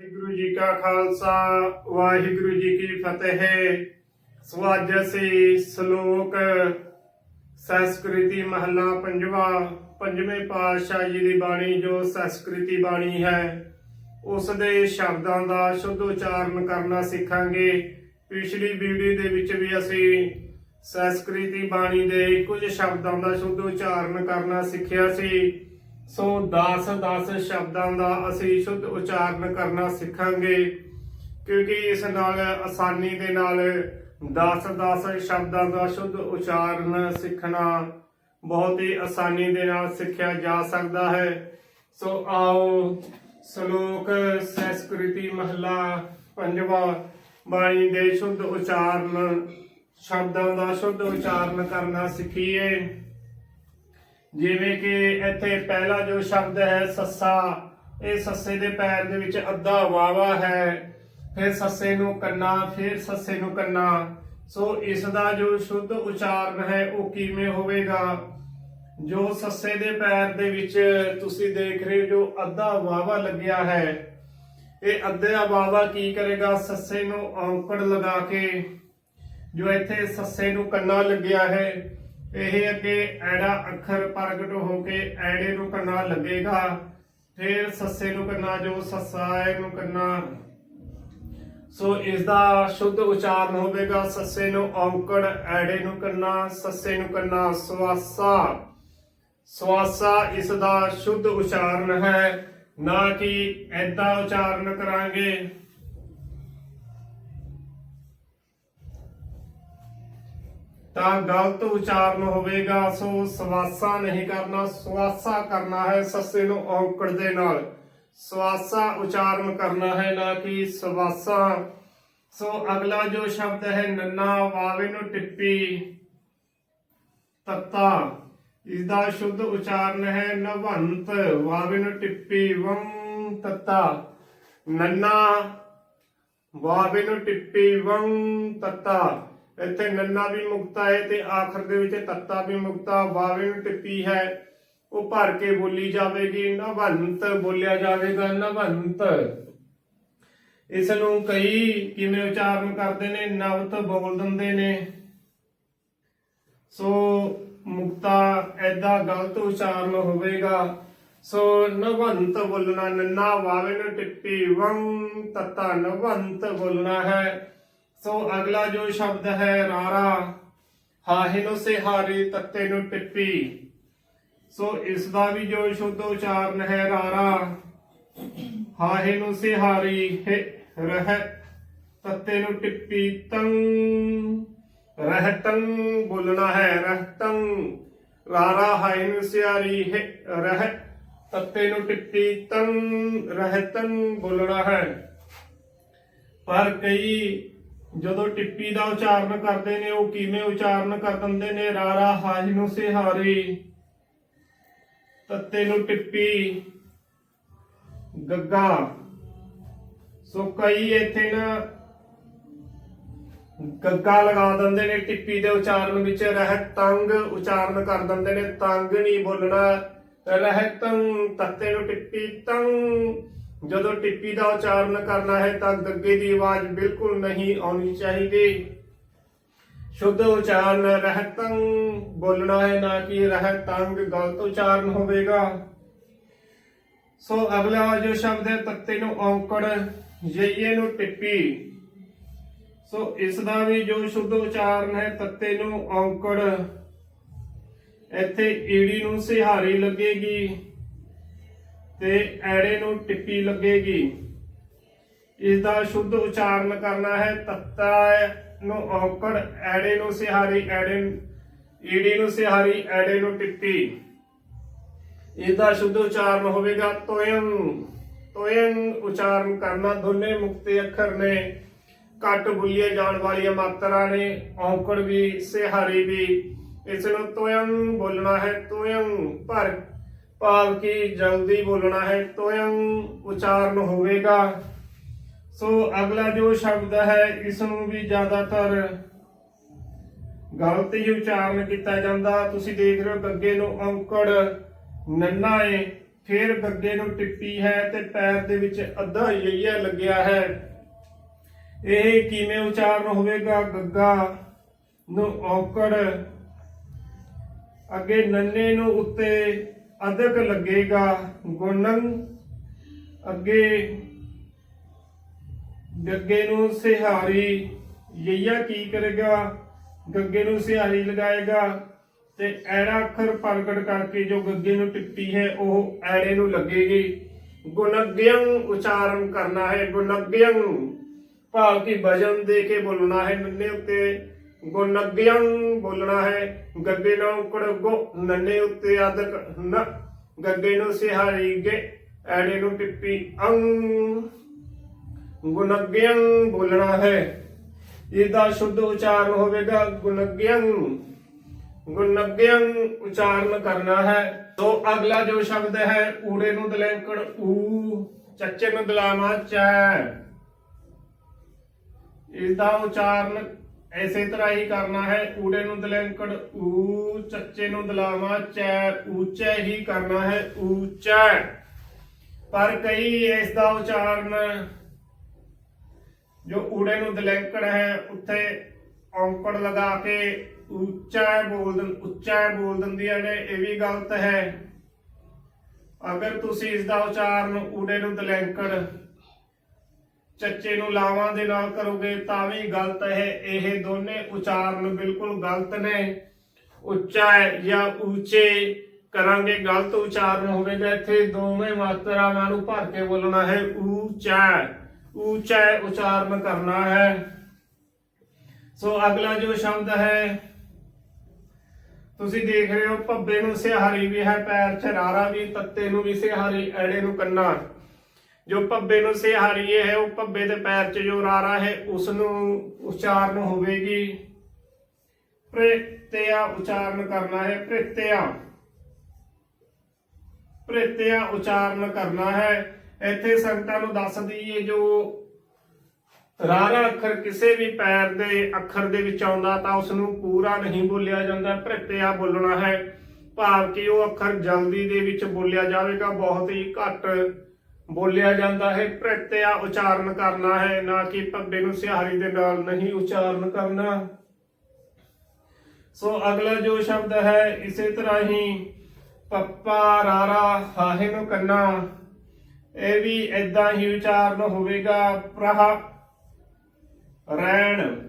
ਵਾਹਿਗੁਰੂ ਜੀ ਕਾ ਖਾਲਸਾ, ਵਾਹਿਗੁਰੂ ਜੀ ਕੀ ਫਤਿਹ। ਸਵਾਜਸੀ ਸ਼ਲੋਕ ਸੰਸਕ੍ਰਿਤੀ ਮਹਲਾ ਪੰਜਵਾ, ਪੰਜਵੇਂ ਪਾਤਸ਼ਾਹ ਜੀ ਦੀ ਬਾਣੀ ਜੋ ਸੰਸਕ੍ਰਿਤੀ ਬਾਣੀ ਹੈ ਉਸ ਦੇ ਸ਼ਬਦਾਂ ਦਾ ਸ਼ੁੱਧ ਉਚਾਰਨ ਕਰਨਾ ਸਿੱਖਾਂਗੇ। ਪਿਛਲੀ ਵੀਡੀਓ ਦੇ ਵਿੱਚ ਵੀ ਅਸੀਂ ਸੰਸਕ੍ਰਿਤੀ ਬਾਣੀ ਦੇ ਕੁਝ ਸ਼ਬਦਾਂ ਦਾ ਸ਼ੁੱਧ ਉਚਾਰਨ ਕਰਨਾ ਸਿੱਖਿਆ ਸੀ। ਸੋ 10 10 ਸ਼ਬਦਾਂ ਦਾ ਅਸੀਂ ਸ਼ੁੱਧ ਉਚਾਰਨ ਕਰਨਾ ਸਿੱਖਾਂਗੇ, ਕਿਉਂਕਿ ਇਸ ਨਾਲ ਆਸਾਨੀ ਦੇ ਨਾਲ 10 10 ਸ਼ਬਦਾਂ ਦਾ ਸ਼ੁੱਧ ਉਚਾਰਨ ਸਿੱਖਣਾ ਬਹੁਤ ਹੀ ਆਸਾਨੀ ਦੇ ਨਾਲ ਸਿੱਖਿਆ ਜਾ ਸਕਦਾ ਹੈ। ਸੋ ਆਓ ਸ਼ਲੋਕ ਸੰਸਕ੍ਰਿਤੀ ਮਹਲਾ ਪੰਜਵਾ ਬਾਣੀ ਦੇ ਸ਼ੁੱਧ ਉਚਾਰਨ, ਸ਼ਬਦਾਂ ਦਾ ਸ਼ੁੱਧ ਉਚਾਰਨ ਕਰਨਾ ਸਿੱਖੀਏ। ਜਿਵੇਂ ਕਿ ਇੱਥੇ ਪਹਿਲਾ ਜੋ ਸ਼ਬਦ ਹੈ ਸੱਸਾ, ਇਹ ਸੱਸੇ ਦੇ ਪੈਰ ਦੇ ਵਿੱਚ ਅੱਧਾ ਵਾਵਾ ਹੈ, ਫਿਰ ਸੱਸੇ ਨੂੰ ਕੰਨਾ, ਫਿਰ ਸੱਸੇ ਨੂੰ ਕੰਨਾ। ਸੋ ਇਸ ਦਾ ਜੋ ਸ਼ੁੱਧ ਉਚਾਰਨ ਹੈ ਉਹ ਕਿਵੇਂ ਹੋਵੇਗਾ? ਜੋ ਸੱਸੇ ਦੇ ਪੈਰ ਦੇ ਵਿੱਚ ਤੁਸੀਂ ਦੇਖ ਰਹੇ ਹੋ ਜੋ ਅੱਧਾ ਵਾਵਾ ਲੱਗਿਆ ਹੈ, ਇਹ ਅੱਧਾ ਵਾਵਾ ਕੀ ਕਰੇਗਾ? ਸੱਸੇ ਨੂੰ ਔਂਕੜ ਲਗਾ ਕੇ ਜੋ ਇੱਥੇ ਸੱਸੇ ਨੂੰ ਕੰਨਾ ਲੱਗਿਆ ਹੈ ਇਹ ਅੱਗੇ ਐੜਾ ਅੱਖਰ ਪ੍ਰਗਟ ਹੋ ਕੇ ਐੜੇ ਨੂੰ ਕੰਨਾ ਲੱਗੇਗਾ। ਫਿਰ ਸੱਸੇ ਨੂੰ ਕੰਨਾ, ਜੋ ਸੱਸਾ ਨੂੰ ਕੰਨਾ। ਸੋ ਇਸ ਦਾ ਸ਼ੁੱਧ ਉਚਾਰਨ ਹੋਵੇਗਾ। ਸੱਸੇ ਨੂੰ ਔਂਕੜ, ਐੜੇ ਨੂੰ ਕੰਨਾ, ਸੱਸੇ ਨੂੰ ਕੰਨਾ ਸਵਾਸਾ ਸਵਾਸਾ ਇਸ ਦਾ ਸ਼ੁੱਧ ਉਚਾਰਨ ਹੈ। ਨਾ ਕਿ ਐਦਾਂ ਉਚਾਰਨ ਕਰਾਂਗੇ। ਤਾਂ ਗਲਤ ਉਚਾਰਨ ਹੋਵੇਗਾ, ਸੋ ਸਵਾਸਾ ਨਹੀਂ ਕਰਨਾ, ਸਵਾਸਾ ਕਰਨਾ ਹੈ ਸੱਸੇ ਨੂੰ ਔਂਕੜ ਦੇ ਨਾਲ। ਸਵਾਸਾ ਉਚਾਰਨ ਕਰਨਾ ਹੈ ਨਾ ਕਿ ਸਵਾਸਾ। ਸੋ ਅਗਲਾ ਜੋ ਸ਼ਬਦ ਹੈ, ਨੰਨਾ ਵਾਵੇ ਨੂੰ ਟਿੱਪੀ, ਤੱਤਾ। ਇਸ ਦਾ ਸ਼ੁੱਧ ਉਚਾਰਨ ਹੈ, ਨਵੰਤ ਵਾਵੇ ਨੂੰ ਟਿੱਪੀ, ਵੰ ਤੱਤਾ। ਨੰਨਾ ਵਾਵੇ ਨੂੰ ਟਿੱਪੀ, ਵੰ ਤੱਤਾ। ਇੱਥੇ ਨੰਨਾ ਵੀ ਮੁਕਤਾ ਹੈ ਤੇ ਆਖਰ ਦੇ ਵਿੱਚ ਤੱਤਾ ਵੀ ਮੁਕਤਾ ਵਾਵੇ ਨੂੰ ਟਿੱਪੀ ਹੈ। ਉਹ ਭਰ ਕੇ ਬੋਲੀ ਜਾਵੇਗੀ, ਨਵੰਤ ਬੋਲਿਆ ਜਾਵੇਗਾ, ਨਵੰਤ। ਇਸ ਨੂੰ ਕਈ ਕਿਵੇਂ ਉਚਾਰਨ ਕਰਦੇ ਨੇ, ਨਵਤ ਬੋਲ ਦਿੰਦੇ ਨੇ। ਸੋ ਮੁਕਤਾ ਐਦਾ ਗਲਤ ਉਚਾਰਨ ਹੋਵੇਗਾ। ਸੋ ਨਵੰਤ ਬੋਲਣਾ, ਨੰਨਾ ਵਾਵੇ ਨੂੰ ਟਿੱਪੀ, ਵੰ ਤਤਾ ਨਵੰਤ ਬੋਲਣਾ ਹੈ। ਸੋ ਅਗਲਾ ਜੋ ਸ਼ਬਦ ਹੈ, ਰਾਰਾ। ਹਾਹੇ ਨੂੰ ਸਿਹਾਰੀ, ਤੱਤੇ ਨੂੰ ਟਿੱਪੀ। ਸੋ ਇਸ ਦਾ ਵੀ ਜੋ ਸ਼ੁੱਧ ਉਚਾਰਨ ਹੈ, ਰਾਰਾ। ਹਾਹੇ ਨੂੰ ਸਿਹਾਰੀ, ਹੈ, ਰਹਿ, ਤੱਤੇ ਨੂੰ ਟਿੱਪੀ, ਤੰ। ਰਹਿਤੰ ਬੋਲਣਾ ਹੈ ਰਹਿਤੰ ਰਾਰਾ ਹਾਹੇ ਨੂੰ ਸਿਹਾਰੀ, ਹੈ, ਰਹਿ, ਤੱਤੇ ਨੂੰ ਟਿੱਪੀ, ਤੰ। ਰਹਿਤੰ ਬੋਲਣਾ ਹੈ। ਪਰ ਕਈ ਜਦੋਂ ਟਿੱਪੀ ਦਾ ਉਚਾਰਨ ਕਰਦੇ ਨੇ, ਉਹ ਕਿਵੇਂ ਉਚਾਰਨ ਕਰ ਦਿੰਦੇ ਨੇ? ਰਾਰਾ ਹਾਜ ਨੂੰ ਸਿਹਾਰੀ, ਤੱਤੇ ਨੂੰ ਟਿੱਪੀ, ਗੱਗਾ। ਸੋ ਕਈ ਇੱਥੇ ਨਾ ਗੱਗਾ ਲਗਾ ਦਿੰਦੇ ਨੇ, ਟਿੱਪੀ ਦੇ ਉਚਾਰਨ ਵਿੱਚ ਰਹਿ ਤੰਗ ਉਚਾਰਨ ਕਰ ਦਿੰਦੇ ਨੇ। ਤੰਗ ਨਹੀਂ ਬੋਲਣਾ ਰਹਿ ਤੰਗ, ਤੱਤੇ ਨੂੰ ਟਿੱਪੀ ਤੰਗ। ਜਦੋਂ ਟਿੱਪੀ ਦਾ ਉਚਾਰਨ ਕਰਨਾ ਹੈ ਤਾਂ ਗੱਗੇ ਦੀ ਆਵਾਜ਼ ਬਿਲਕੁਲ ਨਹੀਂ ਆਉਣੀ ਚਾਹੀਦੀ। ਸ਼ੁੱਧ ਉਚਾਰਨ ਰਹਿਤੰ ਬੋਲਣਾ ਹੈ ਨਾ ਕਿ ਰਹਿਤੰਗ ਗਲਤ ਉਚਾਰਨ ਹੋਵੇਗਾ। ਸੋ ਅਗਲਾ ਜੋ ਸ਼ਬਦ ਹੈ, ਤੱਤੇ ਨੂੰ ਔਂਕੜ ਯਈਏ ਨੂੰ ਟਿੱਪੀ। ਸੋ ਇਸ ਦਾ ਵੀ ਜੋ ਸ਼ੁੱਧ ਉਚਾਰਨ ਹੈ, ਤੱਤੇ ਨੂੰ ਔਂਕੜ। ਇੱਥੇ ਈੜੀ ਨੂੰ ਸਿਹਾਰੀ ਲੱਗੇਗੀ। ਤੇ ਐੜੇ ਨੂੰ ਟਿੱਪੀ ਲੱਗੇਗੀ। ਇਸ ਦਾ ਸ਼ੁੱਧ ਉਚਾਰਨ ਕਰਨਾ ਹੈ। ਤੱਤਾ ਨੂੰ ਔਕੜ, ਐੜੇ ਨੂੰ ਸਿਹਾਰੀ, ਐੜੇ ਈੜੀ ਨੂੰ ਸਿਹਾਰੀ, ਐੜੇ ਨੂੰ ਟਿੱਪੀ। ਇਸ ਦਾ ਸ਼ੁੱਧ ਉਚਾਰਨ ਹੋਵੇਗਾ ਤੋਯੰ ਤੋਯੰ ਉਚਾਰਨ ਕਰਨਾ ਦੋਨੇ ਮੁਕਤੇ ਅੱਖਰ ਨੇ। ਘੱਟ ਬੁੱਲੀਏ ਜਾਣ ਵਾਲੀਆਂ ਮਾਤਰਾ ਨੇ। ਔਕੜ ਵੀ, ਸਿਹਾਰੀ ਵੀ। ਇਸ ਨੂੰ ਤੋਯੰ ਬੋਲਣਾ ਹੈ। ਤੋਯੰ ਪਰ ਭਾਵ ਕਿ ਜਲਦੀ ਬੋਲਣਾ ਹੈ ਤੋਯੰ ਉਚਾਰਨ ਹੋਵੇਗਾ। ਸੋ ਅਗਲਾ ਜੋ ਸ਼ਬਦ ਹੈ ਇਸ ਨੂੰ ਵੀ ਜ਼ਿਆਦਾਤਰ ਗਲਤ ਹੀ ਉਚਾਰਨ ਕੀਤਾ ਜਾਂਦਾ। ਤੁਸੀਂ ਦੇਖ ਰਹੇ ਹੋ ਗੱਗੇ ਨੂੰ ਔਂਕੜ ਨੰਨਾ ਏ ਫਿਰ ਗੱਗੇ ਨੂੰ ਟਿੱਪੀ ਹੈ ਤੇ ਪੈਰ ਦੇ ਵਿੱਚ ਅੱਧਾ ਯਈਆ ਲੱਗਿਆ ਹੈ। ਇਹ ਕਿਵੇਂ ਉਚਾਰਨ ਹੋਵੇਗਾ? ਗੱਗਾ ਨੂੰ ਔਕੜ ਅੱਗੇ ਨੰਨੇ ਨੂੰ ਉੱਤੇ ਅਧਕ ਲੱਗੇਗਾ ਗੁਣਨ ਅੱਗੇ ਗੱਗੇ ਨੂੰ ਸਿਹਾਰੀ ਯਈਆ ਕੀ ਕਰੇਗਾ? ਗੱਗੇ ਨੂੰ ਸਿਹਾਰੀ ਲਗਾਏਗਾ ਤੇ ਐੜਾ ਅੱਖਰ ਪ੍ਰਗਟ ਕਰਕੇ ਜੋ ਗੱਗੇ ਨੂੰ ਟਿੱਪੀ ਹੈ, ਉਹ ਐੜੇ ਨੂੰ ਲੱਗੇਗੀ। ਗੁਣਗਯੰ ਉਚਾਰਨ ਕਰਨਾ ਹੈ, ਗੁਣਗਯੰ। ਭਾਵ ਕਿ ਵਜਨ ਦੇ ਕੇ ਬੋਲਣਾ ਹੈ, ਨੰਨੇ ਉੱਤੇ। ਗੁਣਗਯੰ ਬੋਲਣਾ ਹੈ। ਗੱਗੇ ਨੂੰ ਕੁੜ ਨੰਨੇ ਉੱਤੇ ਆਦਕ ਨ। ਗੱਗੇ ਨੂੰ ਸਿਹਾਰੀ ਐੜੇ ਨੂੰ ਟਿੱਪੀ ਅੰਗ। ਗੁਣਗਯੰ ਬੋਲਣਾ ਹੈ। ਇਹਦਾ ਸ਼ੁੱਧ ਉਚਾਰਨ ਹੋਵੇਗਾ ਗੁਣਗਯੰ ਗੁਣਗਯੰ ਉਚਾਰਨ ਕਰਨਾ ਹੈ। ਤੋਂ ਅਗਲਾ ਜੋ ਸ਼ਬਦ ਹੈ, ਊੜੇ ਨੂੰ ਦਲੈਂਕੜ, ਊ, ਚੱਚੇ ਨੂੰ ਦਲਾਮਾ, ਚੈ। ਇਸ ਦਾ ਉਚਾਰਨ ਐਸੇ ਤਰ੍ਹਾਂ ਹੀ ਕਰਨਾ ਹੈ। ਊੜੇ ਨੂੰ ਦਲੈਂਕੜ, ਊ, ਚੱਚੇ ਨੂੰ ਦਲਾਮਾ ਚੈ ਉੱਚਾ ਹੀ ਕਰਨਾ ਹੈ। ਉੱਚਾ ਪਰ ਕਈ ਇਸ ਦਾ ਉਚਾਰਨ ਜੋ ਊੜੇ ਨੂੰ ਦਲੈਂਕੜ ਹੈ, ਉੱਥੇ ਔਂਕੜ ਲਗਾ ਕੇ ਉੱਚਾ ਬੋਲ ਦਿੰ, ਉੱਚਾ ਬੋਲ ਦਿੰਦੀਆਂ ਨੇ, ਇਹ ਵੀ ਗਲਤ ਹੈ। ਅਗਰ ਤੁਸੀਂ ਇਸ ਦਾ ਉਚਾਰਨ ਊੜੇ ਨੂੰ ਦਲੈਂਕੜ ਚੱਚੇ ਨੂੰ ਲਾਵਾਂ ਦੇ ਨਾਲ ਕਰੋਗੇ ਤਾਂ ਵੀ ਗਲਤ ਹੈ। ਇਹ ਦੋਨੇ ਉਚਾਰਨ ਬਿਲਕੁਲ ਗਲਤ ਨੇ। ਉੱਚਾ ਜਾਂ ਉੱਚੇ ਕਰਾਂਗੇ, ਗਲਤ ਉਚਾਰਨ ਹੋਵੇਗਾ। ਇੱਥੇ ਦੋਵੇਂ ਮਾਤਰਾਵਾਂ ਨੂੰ ਭਰ ਕੇ ਬੋਲਣਾ ਹੈ, ਉੱਚਾ ਉੱਚਾ ਉਚਾਰਨ ਕਰਨਾ ਹੈ। ਸੋ ਅਗਲਾ ਜੋ ਸ਼ਬਦ ਹੈ, ਤੁਸੀਂ ਦੇਖ ਰਹੇ ਹੋ, ਭੱਬੇ ਨੂੰ ਸਿਹਾਰੀ ਵੀ ਹੈ, ਪੈਰ ਛਰਾਰਾ ਵੀ, ਤੱਤੇ ਨੂੰ ਵੀ ਸਿਹਾਰੀ, ਐੜੇ ਨੂੰ ਕੰਨਾ। ਜੋ ਭੱਬੇ ਨੂੰ ਸਿਹਾਰੀਏ ਹੈ, ਉਹ ਭੱਬੇ ਦੇ ਪੈਰ 'ਚ ਜੋ ਰਾਰਾ ਹੈ ਉਸ ਨੂੰ ਉਚਾਰਨ ਹੋਵੇਗੀ। ਪ੍ਰਤਿਆ ਉਚਾਰਨ ਕਰਨਾ ਹੈ ਪ੍ਰਤਿਆ ਪ੍ਰਤਿਆ ਉਚਾਰਨ ਕਰਨਾ ਹੈ। ਇੱਥੇ ਸੰਗਤਾਂ ਨੂੰ ਦੱਸ ਦਈਏ, ਜੋ ਰਾਰਾ ਅੱਖਰ ਕਿਸੇ ਵੀ ਪੈਰ ਦੇ ਅੱਖਰ ਦੇ ਵਿੱਚ ਆਉਂਦਾ ਤਾਂ ਉਸ ਨੂੰ ਪੂਰਾ ਨਹੀਂ ਬੋਲਿਆ ਜਾਂਦਾ ਪ੍ਰਤਿਆ ਬੋਲਣਾ ਹੈ। ਭਾਵ ਕਿ ਉਹ ਅੱਖਰ ਜਲਦੀ ਦੇ ਵਿੱਚ ਬੋਲਿਆ ਜਾਵੇਗਾ, ਬਹੁਤ ਹੀ ਘੱਟ ਬੋਲਿਆ ਜਾਂਦਾ ਹੈ ਪ੍ਰਤਿਆ ਉਚਾਰਨ ਕਰਨਾ ਹੈ, ਨਾ ਕਿ ਪੱਬੇ ਨੂੰ ਸਿਹਾਰੀ ਦੇ ਨਾਲ ਨਹੀਂ ਉਚਾਰਨ ਕਰਨਾ। ਸੋ ਅਗਲਾ ਜੋ ਸ਼ਬਦ ਹੈ, ਇਸੇ ਤਰ੍ਹਾਂ ਹੀ, ਪੱਪਾ ਰਾਰਾ ਹਾਹੇ ਨੂੰ ਕੰਨਾ। ਇਹ ਵੀ ਇਦਾਂ ਹੀ ਉਚਾਰਨ ਹੋਵੇਗਾ, ਪ੍ਰਹ ਰੈਣ।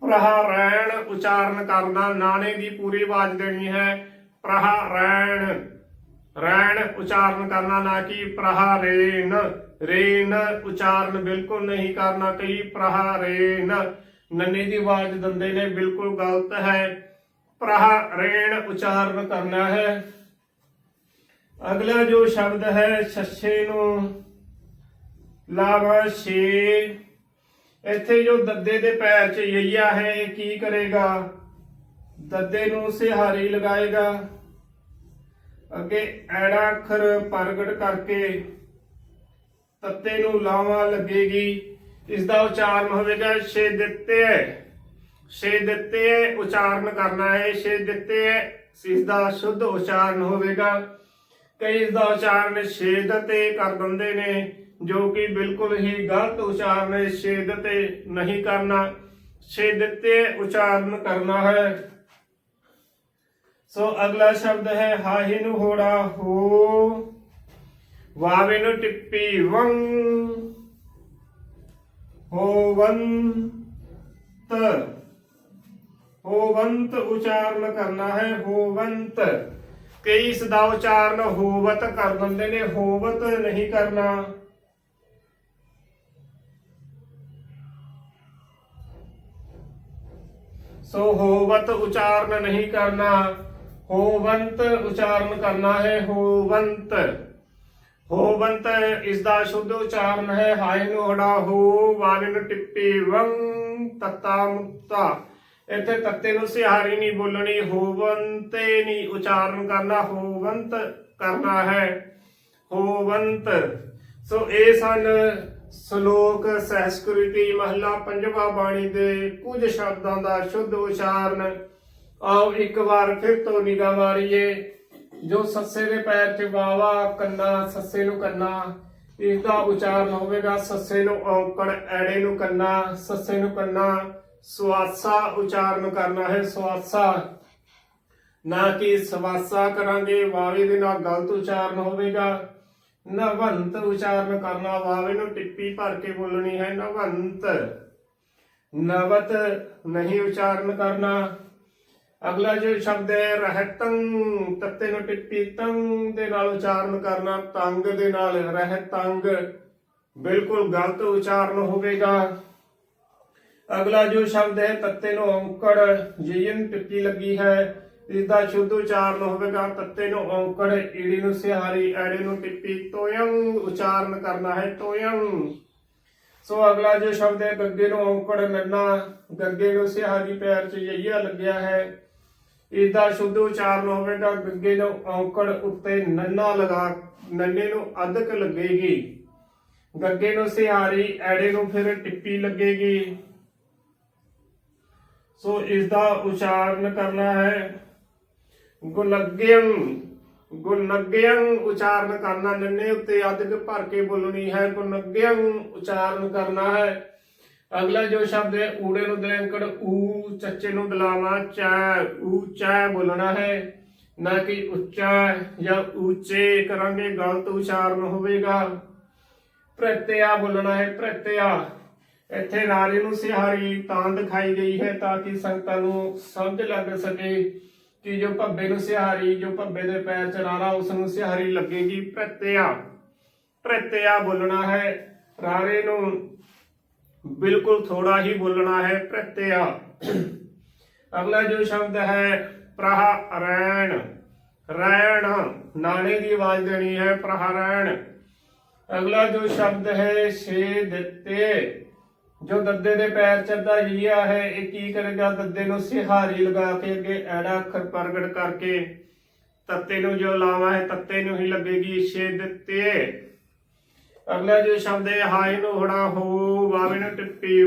ਪ੍ਰਹ ਉਚਾਰਨ ਕਰਨਾ, ਨਾਣੇ ਦੀ ਪੂਰੀ ਆਵਾਜ਼ ਦੇਣੀ ਹੈ, ਪ੍ਰਹ ਰੈਣ ਉਚਾਰਨ ਕਰਨਾ ਨਾ ਕਿ ਪ੍ਰਹ ਰੇਨ ਉਚਾਰਨ ਬਿਲਕੁਲ ਨਹੀਂ ਕਰਨਾ ਕਈ ਪ੍ਰਹ ਨੰਨੇ ਦੀ ਆਵਾਜ਼ ਦੰਦੇ ਨੇ, ਬਿਲਕੁਲ ਗਲਤ ਹੈ। ਪ੍ਰਹ ਉਚਾਰਨ ਕਰਨਾ ਹੈ। ਅਗਲਾ ਜੋ ਸ਼ਬਦ ਹੈ, ਛੱਛੇ ਨੂੰ ਲਾਵਾ ਛੇ। ਇੱਥੇ ਜੋ ਦੱਦੇ ਦੇ ਪੈਰ 'ਚ ਯਈਆ ਹੈ ਕੀ ਕਰੇਗਾ? ਦੱਦੇ ਨੂੰ ਸਿਹਾਰੀ ਲਗਾਏਗਾ। ਅੱਗੇ ਐੜਾ ਅੱਖਰ ਪ੍ਰਗਟ ਕਰਕੇ ਤੱਤੇ ਨੂੰ ਲਾਵਾ ਲੱਗੇਗੀ। ਇਸ ਦਾ ਉਚਾਰਨ ਹੋਵੇਗਾ, ਛੇ ਦਿੱਤੇ ਛੇ ਦਿੱਤੇ ਉਚਾਰਨ ਕਰਨਾ ਹੈ, ਛੇ ਦਿੱਤੇ ਇਸ ਦਾ ਸ਼ੁੱਧ ਉਚਾਰਨ ਹੋਵੇਗਾ। ਕਈ ਇਸ ਦਾ ਉਚਾਰਨ ਛੇਦ ਤੇ ਕਰ ਦਿੰਦੇ ਨੇ, ਜੋ ਕਿ ਬਿਲਕੁਲ ਹੀ ਗਲਤ ਉਚਾਰਨ ਹੈ। ਛੇਦ ਤੇ ਨਹੀਂ ਕਰਨਾ। ਛੇ ਤੇ ਉਚਾਰਨ ਕਰਨਾ ਹੈ। ਸੋ ਅਗਲਾ ਸ਼ਬਦ ਹੈ, ਹਾਹੀ ਨੂੰ ਹੋੜਾ ਹੋ, ਵਾਵੇ ਨੂੰ ਟਿੱਪੀ ਵੰ ਹੋਵੰਤ ਹੋਵੰਤ ਉਚਾਰਨ ਕਰਨਾ ਹੈ ਹੋਵੰਤ ਕਈ ਇਸ ਉਚਾਰਨ ਹੋਵਤ ਕਰ ਦਿੰਦੇ ਨੇ, ਹੋਵਤ ਨਹੀਂ ਕਰਨਾ। ਸੋ ਹੋਵਤ ਉਚਾਰਨ ਨਹੀਂ ਕਰਨਾ। ਹੋਵੰਤ ਉਚਾਰਨ ਕਰਨਾ ਹੈ ਹੋਵੰਤ। ਹੋਵੰਤ ਇਸ ਦਾ ਸ਼ੁੱਧ ਉਚਾਰਨ ਹੈ ਹਾਇ ਨੂੰ ਹੜਾ ਹੋ ਵਾਲੇ ਟਿੱਪੀ ਵੰ, ਤਤਾ ਮੁਕਤਾ। ਇੱਥੇ ਤੱਤੇ ਨੂੰ ਸਿਹਾਰੀ ਨਹੀਂ ਬੋਲਣੀ, ਹੋਵੰਤੇ ਨਹੀਂ ਉਚਾਰਨ ਕਰਨਾ, ਹੋਵੰਤ ਕਰਨਾ ਹੈ, ਹੋਵੰਤ। ਸੋ ਇਹ ਸਨ ਸ਼ਲੋਕ ਸੰਸਕ੍ਰਿਤੀ ਮਹਲਾ ਪੰਜਵਾ ਬਾਣੀ ਦੇ ਕੁਝ ਸ਼ਬਦਾਂ ਦਾ ਸ਼ੁੱਧ ਉਚਾਰਨ। ਆਓ ਇੱਕ ਵਾਰ ਫਿਰ ਤੋਂ ਨਿਗਾਹ ਮਾਰੀਏ। ਜੋ ਸੱਸੇ ਦੇ ਪੈਰ 'ਚ ਵਾਵਾ ਕੰਨਾ, ਸੱਸੇ ਨੂੰ ਕੰਨਾ ਇਸ ਦਾ ਉਚਾਰਨ ਹੋਵੇਗਾ। ਸੱਸੇ ਨੂੰ ਔਂਕੜ, ਐੜੇ ਨੂੰ ਕੰਨਾ, ਸੱਸੇ ਨੂੰ ਕੰਨਾ। ਸਵਾਸਾ ਉਚਾਰਨ ਕਰਨਾ ਹੈ, ਸਵਾਸਾ। ਨਾ ਕਿ ਸਵਾਸਾ ਕਰਾਂਗੇ, ਵਾਵੇ ਦੇ ਨਾਲ ਗਲਤ ਉਚਾਰਨ ਹੋਵੇਗਾ। ਨਵੰਤ ਉਚਾਰਨ ਕਰਨਾ, ਵਾਵੇ ਨੂੰ ਟਿੱਪੀ ਭਰ ਕੇ ਬੋਲਣੀ ਹੈ ਨਵੰਤ। ਨਵਤ ਨਹੀਂ ਉਚਾਰਨ ਕਰਨਾ। ਅਗਲਾ ਜੋ ਸ਼ਬਦ ਹੈ, ਰਹਿਤੰ, ਤੱਤੇ ਨੂੰ ਟਿੱਪੀ ਤੰਗ ਦੇ ਨਾਲ ਉਚਾਰਨ ਕਰਨਾ, ਤੰਗ ਦੇ ਨਾਲ ਰਹਿਤੰਗ। ਬਿਲਕੁਲ ਗਲਤ ਉਚਾਰਨ ਹੋਵੇਗਾ। ਅਗਲਾ ਜੋ ਸ਼ਬਦ ਹੈ, ਤੱਤੇ ਨੂੰ ਔਂਕੜ, ਜੀਨ ਟਿੱਪੀ ਲੱਗੀ ਹੈ ਇਸ ਦਾ ਸ਼ੁੱਧ ਉਚਾਰਨ ਹੋਵੇਗਾ। ਤੱਤੇ ਨੂੰ ਔਂਕੜ, ਈੜੀ ਨੂੰ ਸਿਹਾਰੀ, ਐੜੇ ਨੂੰ ਟਿੱਪੀ, ਤੋਯੰ, ਉਚਾਰਨ ਕਰਨਾ ਹੈ ਤੋਯੰ। ਸੋ ਅਗਲਾ ਜੋ ਸ਼ਬਦ ਹੈ, ਗੱਗੇ ਨੂੰ ਔਂਕੜ ਨੰਨਾ, ਗੱਗੇ ਨੂੰ ਸਿਹਾਰੀ ਪੈਰ 'ਚ ਯਈਆ ਲੱਗਿਆ ਹੈ। ਇਸ ਦਾ ਸ਼ੁੱਧ ਉਚਾਰਨ ਹੋਵੇਗਾ ਗੱਗੇ ਨੂੰ ਔਂਕੜ ਉੱਤੇ ਨੰਨਾ ਲਗਾ, ਨੰਨੇ ਨੂੰ ਅਧਕ ਲੱਗੇਗੀ। ਗੱਗੇ ਨੂੰ ਸਿਹਾਰੀ, ਐੜੇ ਨੂੰ ਫਿਰ ਟਿੱਪੀ ਲੱਗੇਗੀ। ਸੋ ਇਸ ਦਾ ਉਚਾਰਨ ਕਰਨਾ ਹੈ। ਗੁਲਗਿਯੰ ਗੁਲਗਿਯੰ ਉਚਾਰਨ ਕਰਨਾ, ਨੰਨੇ ਉੱਤੇ ਅਧਿਕ ਭਰ ਕੇ ਬੋਲਣੀ ਹੈ। ਗੁਲਗਿਯੰ ਉਚਾਰਨ ਕਰਨਾ ਹੈ। ਅਗਲਾ ਜੋ ਸ਼ਬਦ ਹੈ, ਊੜੇ ਨੂੰ ਦਲੰਕੜ, ਊ ਚੱਚੇ ਨੂੰ ਦਲਾਵਾ ਚੈ, ਊ ਚੈ ਬੋਲਣਾ ਹੈ। ਨਾ ਕਿ ਉੱਚਾ ਜਾਂ ਉੱਚੇ ਕਰਾਂਗੇ, ਗਲਤ ਉਚਾਰਨ ਹੋਵੇਗਾ। ਪ੍ਰਤਿਆ ਬੋਲਣਾ ਹੈ, ਪ੍ਰਤਿਆ। ਇੱਥੇ ਨਾਰੇ ਨੂੰ ਸਿਹਾਰੀ ਤਾਂ ਦਿਖਾਈ ਗਈ ਹੈ ਤਾਂ ਕਿ ਸੰਗਤਾਂ ਨੂੰ ਸਮਝ ਲੱਗ ਸਕੇ ਕਿ ਜੋ ਭੱਬੇ ਨੂੰ ਸਿਹਾਰੀ, ਜੋ ਭੱਬੇ ਦੇ ਪੈਰ ਚ ਨਾਰਾ ਉਸ ਨੂੰ ਸਿਹਾਰੀ ਲੱਗੇਗੀ। ਪ੍ਰਤਿਆ। ਪ੍ਰਤਿਆ ਬੋਲਣਾ ਹੈ। ਰਾਰੇ ਨੂੰ ਬਿਲਕੁਲ ਥੋੜਾ ਹੀ ਬੋਲਣਾ ਹੈ ਪ੍ਰਤਿਆ। ਅਗਲਾ ਜੋ ਸ਼ਬਦ ਹੈ ਪ੍ਰਹਰਣ ਰੈਣ। ਨਾਣੇ ਦੀ ਆਵਾਜ਼ ਦੇਣੀ ਹੈ ਪ੍ਰਹਰਣ ਅਗਲਾ ਜੋ ਸ਼ਬਦ ਹੈ, ਛੇ ਦਿੱਤੇ। ਜੋ ਦੱਦੇ ਦੇ ਪੈਰ ਚੱਦਾ ਜੀਆ ਹੈ, ਇਹ ਕੀ ਕਰੇਗਾ? ਦੱਦੇ ਨੂੰ ਸਿਹਾਰੀ ਲਗਾ ਕੇ ਅੱਗੇ ਐੜਾ ਅੱਖਰ ਪ੍ਰਗਟ ਕਰਕੇ, ਤੱਤੇ ਨੂੰ ਜੋ ਲਾਵਾ ਹੈ, ਤੱਤੇ ਨੂੰ ਹੀ ਲੱਗੇਗੀ ਛੇ ਦਿੱਤੇ। ਅਗਲਾ ਜੋ ਸ਼ਬਦ ਹੈ, ਹਾਏ ਨੂੰ ਹੋ ਵਾਵੇ ਨੂੰ ਟਿੱਪੀ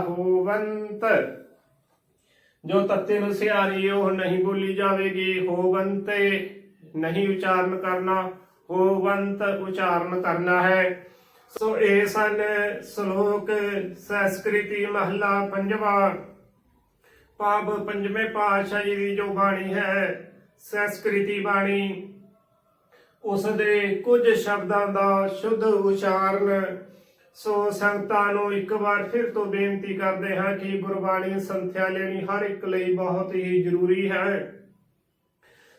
ਹੋਵੰਤ ਜੋ ਤੱਤੇ ਨੂੰ ਸਿਹਾਰੀ ਉਹ ਨਹੀਂ ਬੋਲੀ ਜਾਵੇਗੀ ਹੋਵੰਤੇ ਨਹੀਂ ਉਚਾਰਨ ਕਰਨਾ ਹੋਵੰਤ ਉਚਾਰਨ ਕਰਨਾ ਹੈ। ਸੋ ਇਹ ਸਨ ਸ਼ਲੋਕ ਸੰਸਕ੍ਰਿਤੀ ਮਹਲਾ ਪੰਜਵਾ। ਪਾਪ ਪੰਜਵੇਂ ਪਾਤਸ਼ਾਹੀ ਦੀ ਜੋ ਬਾਣੀ ਹੈ, ਸੰਸਕ੍ਰਿਤੀ ਬਾਣੀ ਉਸ ਦੇ ਕੁਝ ਸ਼ਬਦਾਂ ਦਾ ਸ਼ੁੱਧ ਉਚਾਰਨ ਸੋ ਸੰਗਤਾਂ ਨੂੰ ਇੱਕ ਵਾਰ ਫਿਰ ਤੋਂ ਬੇਨਤੀ ਕਰਦੇ ਹਾਂ ਕਿ ਗੁਰਬਾਣੀ ਸੰਥਿਆ ਲੈਣੀ ਹਰ ਇੱਕ ਲਈ ਬਹੁਤ ਹੀ ਜ਼ਰੂਰੀ ਹੈ।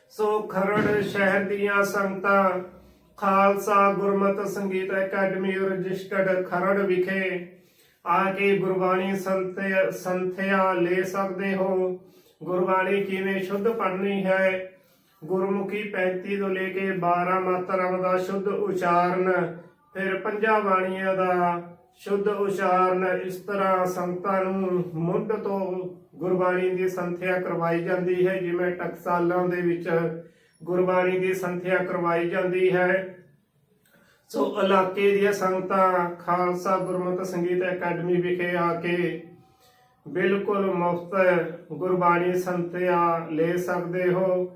ਸੋ ਖਰੜ ਸ਼ਹਿਰ ਦੀਆਂ ਸੰਗਤਾਂ, ਖਾਲਸਾ ਗੁਰਮਤਿ ਸੰਗੀਤ ਅਕੈਡਮੀ, ਰਜਿਸਟਰਡ ਖਰੜ ਵਿਖੇ ਆ ਕੇ ਗੁਰਬਾਣੀ ਸੰਥਿਆ ਸੰਥਿਆ ਲੈ ਸਕਦੇ ਹੋ। ਗੁਰਬਾਣੀ ਕਿਵੇਂ ਸ਼ੁੱਧ ਪੜ੍ਹਨੀ ਹੈ ਗੁਰਮੁਖੀ 35 ਤੋਂ ਲੈ ਕੇ 12 ਮਾਤਰਾਵਾਂ ਦਾ ਸ਼ੁੱਧ ਉਚਾਰਨ, ਫਿਰ ਪੰਜਾਂ ਬਾਣੀਆਂ ਦਾ ਸ਼ੁੱਧ ਉਚਾਰਨ, ਇਸ ਤਰ੍ਹਾਂ ਸੰਗਤਾਂ ਨੂੰ ਮੁੱਢ ਤੋਂ ਗੁਰਬਾਣੀ ਦੀ ਸੰਥਿਆ ਕਰਵਾਈ ਜਾਂਦੀ ਹੈ, ਜਿਵੇਂ ਟਕਸਾਲਾਂ ਦੇ ਵਿੱਚ ਗੁਰਬਾਣੀ ਦੀ ਸੰਥਿਆ ਕਰਵਾਈ ਜਾਂਦੀ ਹੈ। ਸੋ ਇਲਾਕੇ ਦੀਆਂ ਸੰਗਤਾਂ, ਖਾਲਸਾ ਗੁਰਮਤਿ ਸੰਗੀਤ ਅਕੈਡਮੀ ਵਿਖੇ ਆ ਕੇ ਬਿਲਕੁਲ ਮੁਫਤ ਗੁਰਬਾਣੀ ਸੰਥਿਆ ਲੈ ਸਕਦੇ ਹੋ।